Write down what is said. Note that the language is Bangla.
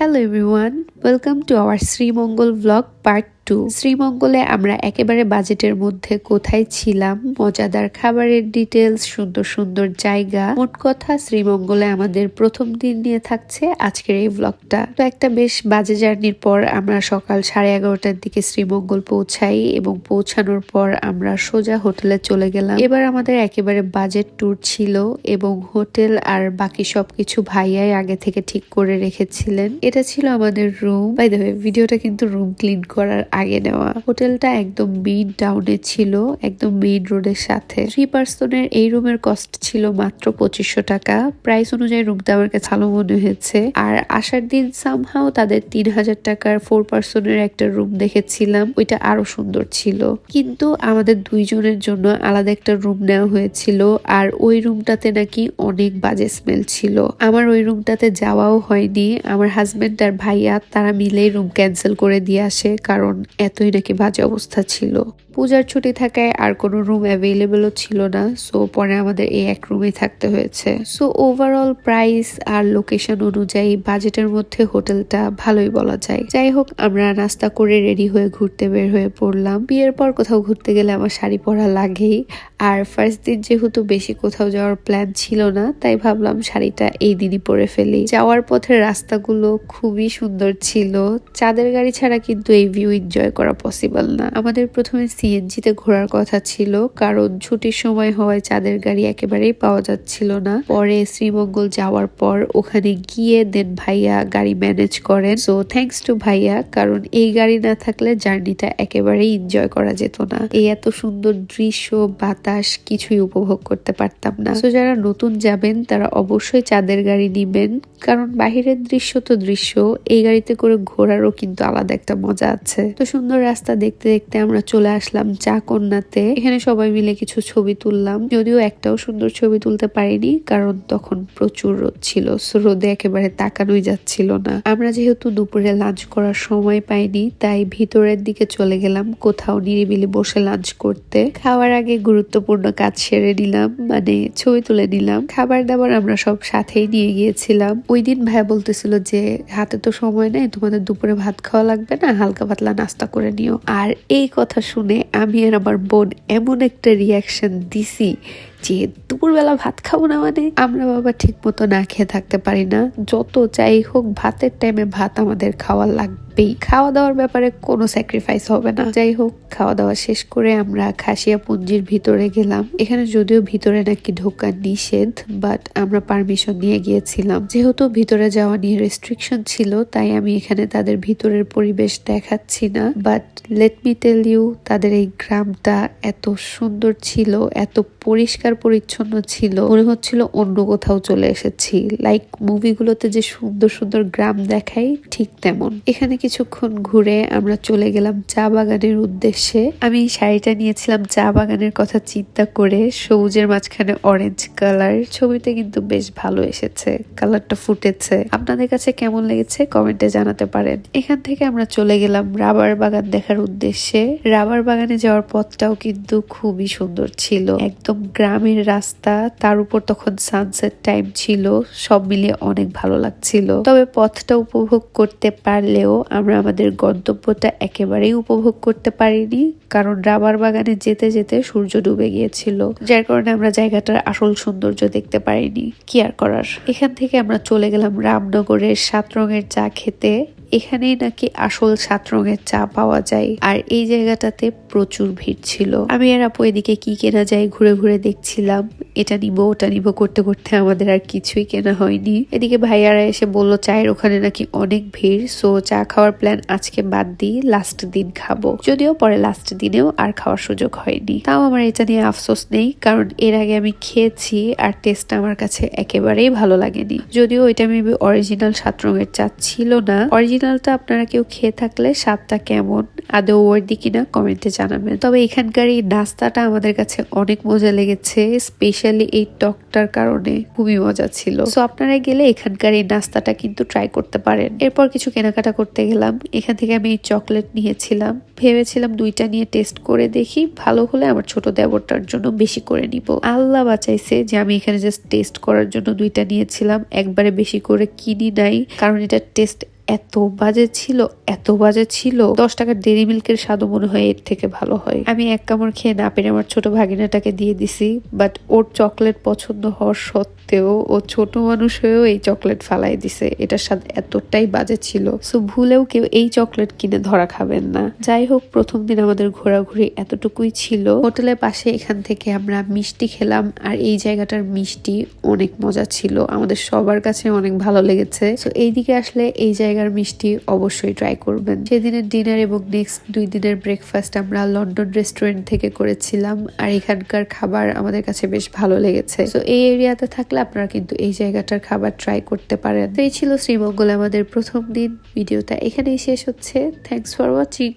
hello everyone. Welcome to our Sreemangal blog part two শ্রীমঙ্গলে আমরা একেবারে বাজেটের মধ্যে কোথায় ছিলাম, মজাদার খাবারের ডিটেলস সুন্দর সুন্দর জায়গা। মোট কথা শ্রীমঙ্গলে আমাদের প্রথম দিন নিয়ে থাকছে আজকের এই ব্লগটা তো একটা বেশ বাজে জার্নির পর আমরা সকাল সাড়ে এগারোটার দিকে শ্রীমঙ্গল পৌঁছাই এবং পৌঁছানোর পর আমরা সোজা হোটেলে চলে গেলাম। এবার আমাদের একেবারে বাজেট ট্যুর ছিল এবং হোটেল আর বাকি সবকিছু ভাইয়াই আগে থেকে ঠিক করে রেখেছিলেন। এটা ছিল আমাদের রুম বাই দ্য ভিডিওটা কিন্তু রুম ক্লিন করার আগে নেওয়া। হোটেলটা একদম মেইন টাউনে ছিল, একদম মেইন রোডের সাথে। থ্রি পার্সনের এই রুমের কস্ট ছিল মাত্র পঁচিশশো টাকা। প্রাইস অনুযায়ী রুমটা আমার কাছে ভালো মনে হয়েছে। আর আসার দিন সামহাও তাদের তিন হাজার টাকার ফোর পার্সনের একটা রুম দেখেছিলাম। ওইটা আরও সুন্দর ছিল। কিন্তু আমাদের দুইজনের জন্য আলাদা একটা রুম নেওয়া হয়েছিল। আর ওই রুমটাতে নাকি অনেক বাজে স্মেল ছিল। আমার ওই রুমটাতে যাওয়াও হয়নি। আমার হাজবেন্ড আর ভাইয়া তারা মিলেই রুম ক্যান্সেল করে দিয়ে আসে, কারণ এতই নাকি বাজে অবস্থা ছিল। পূজার ছুটি থাকায় আর কোনো রুম অ্যাভেলেবেলও ছিল না সো পরে আমাদের এই এক রুমে থাকতে হয়েছে। সো ওভারঅল প্রাইস আর লোকেশন অনুযায়ী বাজেটের মধ্যে হোটেলটা ভালোই বলা যায়। যাই হোক, আমরা নাস্তা করে রেডি হয়ে ঘুরতে বের হয়ে পড়লাম। বিয়ের পর কোথাও ঘুরতে গেলে আমার শাড়ি পরা লাগেই। আর ফার্স্ট দিন যেহেতু বেশি কোথাও যাওয়ার প্ল্যান ছিল না, তাই ভাবলাম শাড়িটা এই দিনই পরে ফেলি। যাওয়ার পথে রাস্তাগুলো খুবই সুন্দর ছিল। চাঁদের গাড়ি ছাড়া কিন্তু এই ভিউ এনজয় করা পসিবল না। আমাদের প্রথমে সিএনজিতে ঘোরার কথা ছিল, কারণ ছুটির সময় হওয়ায় চাঁদের গাড়ি একেবারেই পাওয়া যাচ্ছিল না। পরে শ্রীমঙ্গল যাওয়ার পর ওখানে গিয়ে দেন ভাইয়া গাড়ি ম্যানেজ করেন। সো থ্যাংকস টু ভাইয়া, কারণ এই গাড়ি না থাকলে জার্নিটা একেবারেই এনজয় করা যেত না। এই এত সুন্দর দৃশ্য, বাতাস কিছুই উপভোগ করতে পারতাম না। তো যারা নতুন যাবেন, তারা অবশ্যই চাঁদের গাড়ি নিবেন। কারণ বাহিরের দৃশ্য তো দৃশ্য, এই গাড়িতে করে ঘোরারও কিন্তু আলাদা একটা মজা আছে। তো সুন্দর রাস্তা দেখতে দেখতে আমরা চলে আসলাম চা কন্যাতে এখানে সবাই মিলে কিছু ছবি তুললাম। যদিও একটাও সুন্দর ছবি তুলতে পারিনি, কারণ তখন প্রচুর রোদ ছিল। রোদে একেবারে তাকানোই যাচ্ছিল না। আমরা যেহেতু দুপুরে লাঞ্চ করার সময় পাইনি, তাই ভিতরের দিকে চলে গেলাম, কোথাও নিরিবিলি বসে লাঞ্চ করতে। খাওয়ার আগে গুরুত্বপূর্ণ কাজ সেরে নিলাম মানে ছবি তুলে নিলাম। খাবার দাবার আমরা সব সাথেই নিয়ে গিয়েছিলাম। ওই দিন ভাইয়া বলতেছিল যে, হাতে তো সময় নেই, তোমাদের দুপুরে ভাত খাওয়া লাগবে না, হালকা পাতলা নাস্তা করে নিও। আর এই কথা শুনে আমি আর আমার বোন এমন একটা রিয়াকশন দিছি যে দুপুরবেলা ভাত খাব না মানে? আমরা বাবা ঠিক মতো না খেয়ে থাকতে পারি না। যত যাই হোক, ভাতের টাইমে ভাত আমাদের খাওয়া লাগবেই। খাওয়া দাওয়ার ব্যাপারে কোনো স্যাক্রিফাইস হবে না। যাই হোক খাওয়া দাওয়া শেষ করে আমরা খাসিয়া পুঞ্জির ভিতরে গেলাম। এখানে যদিও ভিতরে নাকি ঢোকা নিষেধ বাট আমরা পারমিশন নিয়ে গিয়েছিলাম। যেহেতু ভিতরে যাওয়া নিয়ে রেস্ট্রিকশন ছিল, তাই আমি এখানে তাদের ভিতরের পরিবেশ দেখাচ্ছি না। But let me tell you তাদের এই গ্রামটা এত সুন্দর ছিল, এত পরিষ্কার পরিচ্ছন্ন ছিল। মনে হচ্ছিল অন্য কোথাও চলে এসেছি। লাইক মুভিগুলোতে যে সুন্দর সুন্দর গ্রাম দেখাই, ঠিক তেমন। এখানে কিছুক্ষণ ঘুরে আমরা চলে গেলাম চা বাগানের উদ্দেশ্যে। আমি শাড়িটা নিয়েছিলাম চা বাগানের কথা চিন্তা করে সবুজের মাঝখানে অরেঞ্জ কালার ছবিতে কিন্তু বেশ ভালো এসেছে কালারটা ফুটেছে। আপনাদের কাছে কেমন লেগেছে কমেন্টে জানাতে পারেন। এখান থেকে আমরা চলে গেলাম রাবার বাগান দেখার উদ্দেশ্যে। রাবার বাগানে যাওয়ার পথটাও কিন্তু খুবই সুন্দর ছিল। একদম গ্রামের রাস্তা, তার উপর তখন সানসেট টাইম ছিল, সব মিলিয়ে অনেক ভালো লাগছিল। তবে পথটা উপভোগ করতে পারলেও আমরা আমাদের গন্তব্যটা একেবারেই উপভোগ করতে পারিনি, কারণ রাবার বাগানে যেতে যেতে সূর্য ডুবে গিয়েছিল, যার কারণে আমরা জায়গাটার আসল সৌন্দর্য দেখতে পারিনি। কি আর করার? এখান থেকে আমরা চলে গেলাম রামনগরের সাত রঙের চা খেতে। এখানেই নাকি আসল সাত রঙের চা পাওয়া যায়। আর এই জায়গাটাতে প্রচুর ভিড় ছিল। আমি আর আপু এদিকে কি কেনা যায় ঘুরে ঘুরে দেখছিলাম। এটা নিব, ওটা নিব করতে করতে আমাদের আর কিছুই কেনা হয়নি। এদিকে ভাইয়ারা এসে বলল, চায়ের ওখানে নাকি অনেক ভিড়। সো চা খাওয়ার প্ল্যান আজকে বাদ দিই লাস্ট দিন খাব। যদিও পরে লাস্ট দিনেও আর খাওয়ার সুযোগ হয়নি। তাও আমার এটা নিয়ে আফসোস নেই, কারণ এর আগে আমি খেয়েছি আর টেস্টটা আমার কাছে একেবারেই ভালো লাগেনি। যদিও এটা মেবি অরিজিনাল সাত রঙের চা ছিল না। অরিজিনালটা আপনারা কেউ খেয়ে থাকলে স্বাদটা কেমন? আদৌ ওয়ার্দি কিনা কমেন্টে জানাবেন। তবে এখানকার এই নাস্তাটা আমাদের কাছে অনেক মজা লেগেছে, স্পেশালি এই টকটার কারণে খুবই মজা ছিল। সো আপনারা গেলে এখানকার এই নাস্তাটা কিন্তু ট্রাই করতে পারেন। এরপর কিছু কেনাকাটা করতে গেলাম। এখান থেকে আমি এই চকলেট নিয়েছিলাম। ভেবেছিলাম দুইটা নিয়ে টেস্ট করে দেখি, ভালো হলে আমার ছোট দেবরটার জন্য বেশি করে নিব। আল্লাহ বাঁচাইছে যে আমি এখানে জাস্ট টেস্ট করার জন্য দুইটা নিয়েছিলাম। একবারে বেশি করে কিনি নাই, কারণ এটা টেস্ট এত বাজে ছিল, এত বাজে ছিল। দশ টাকার ডেরি মিল্কের স্বাদও মনে হয় এর থেকে ভালো হয়। আমি এক কামড় খেয়ে না পেরে আমার ছোট ভাগিনাটাকে দিয়ে দিছি বাট ওর চকলেট পছন্দ হওয়ার সত্ত্বেও ও ছোট মানুষ হয়েও এই চকলেট ফালাই দিছে। এটার স্বাদ এতটাই বাজে ছিল। সো ভুলেও কেউ এই চকলেট কিনে ধরা খাবেন না। যাই হোক, প্রথম দিন আমাদের ঘোরাঘুরি এতটুকুই ছিল। হোটেলের পাশে এখান থেকে আমরা মিষ্টি খেলাম, আর এই জায়গাটার মিষ্টি অনেক মজা ছিল। আমাদের সবার কাছে অনেক ভালো লেগেছে। সো এইদিকে আসলে এই জায়গার মিষ্টি অবশ্যই ট্রাই করবেন। সেদিনের ডিনার এবং নেক্সট দুই দিনের ব্রেকফাস্ট আমরা লন্ডন রেস্টুরেন্ট থেকে করেছিলাম আর এখানকার খাবার আমাদের কাছে বেশ ভালো লেগেছে। তো এই এরিয়াতে থাকলে আপনারা কিন্তু এই জায়গাটার খাবার ট্রাই করতে পারেন। তো এই ছিল শ্রীমঙ্গল আমাদের প্রথম দিন। ভিডিওটা এখানেই শেষ হচ্ছে। Thanks for watching